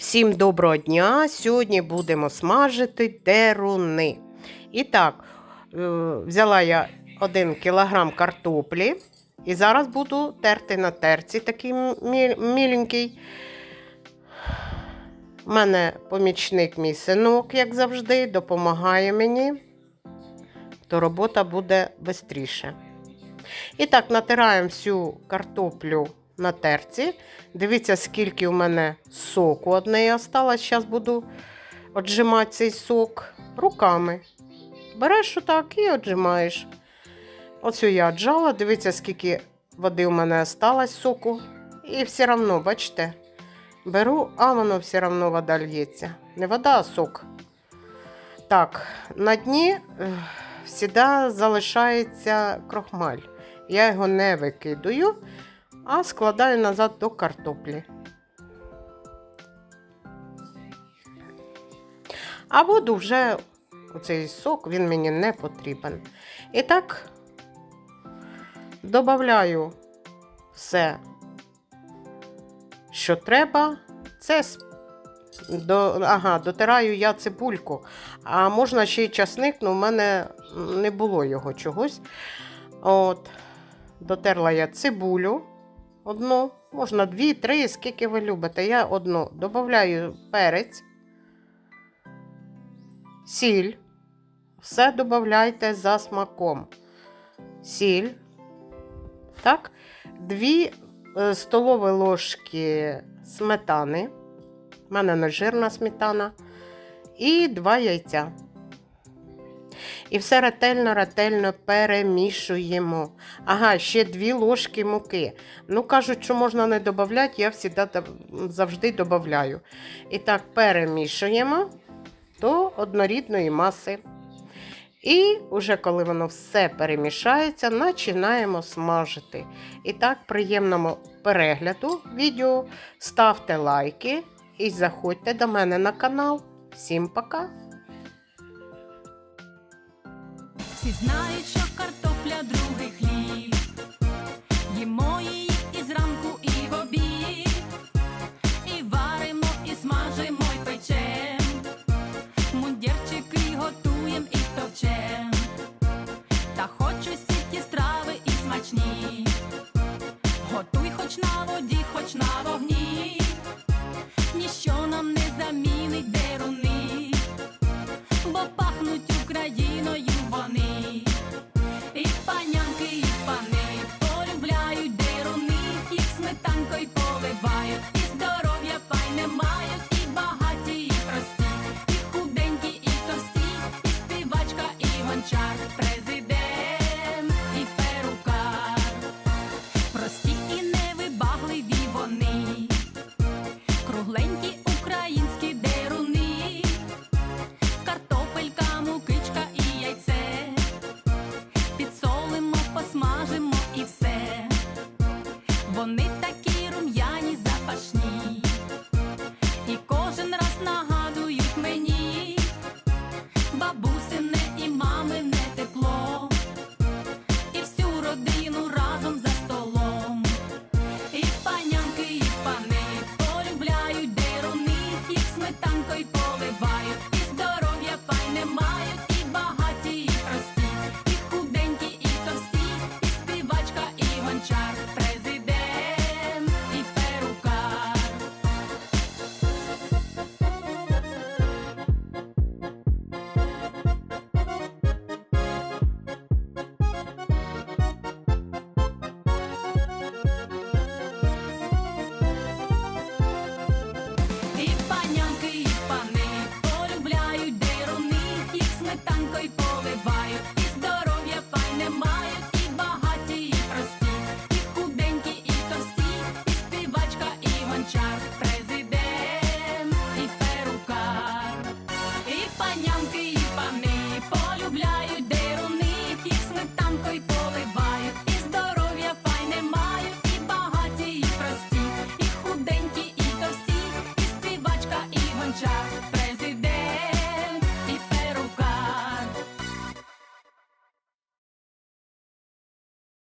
Всім доброго дня! Сьогодні будемо смажити деруни. І так, е, взяла я 1 кілограм картоплі і зараз буду терти на терці, такий міленький. У мене помічник мій синок, як завжди, допомагає мені, то робота буде швидше. І так, натираємо всю картоплю на терці. Дивіться, скільки у мене соку одне осталось. Зараз буду отжимати цей сок руками. Береш отак і отжимаєш. Оцю я отжала, дивіться, скільки води у мене осталось соку. І все одно, бачите, беру, а воно все одно вода лється. Не вода, а сок. Так, на дні завжди залишається крохмаль. Я його не викидаю, а складаю назад до картоплі. А воду вже оцей сок він мені не потрібен. І так додаю все, що треба. Це до, ага, дотираю я цибульку. А можна ще й часник, але в мене не було його чогось. От, дотерла я цибулю одну, можна дві, три, скільки ви любите. Я одну додаю перець, сіль. Все додавайте за смаком. Сіль. Так, дві е, столові ложки сметани. У мене не жирна сметана. І два яйця. І все ретельно-ретельно перемішуємо. Ага, ще дві ложки муки. Ну, кажуть, що можна не додати, я завжди, завжди додаю. І так перемішуємо до однорідної маси. І вже коли воно все перемішається, починаємо смажити. І так, приємному перегляду відео. Ставте лайки і заходьте до мене на канал. Всім пока! Всі знають, що картопля другий хліб. Їмо її і зранку, і в обід, і варимо, і смажимо, і печем. Мундірчики готуєм і товчем. Та хочу сіті страви і смачні. Готуй хоч на воді, хоч на вогні. Ніщо нам не замінить деруни, бо пахнуть. підсолимо, посмажимо і все. Вони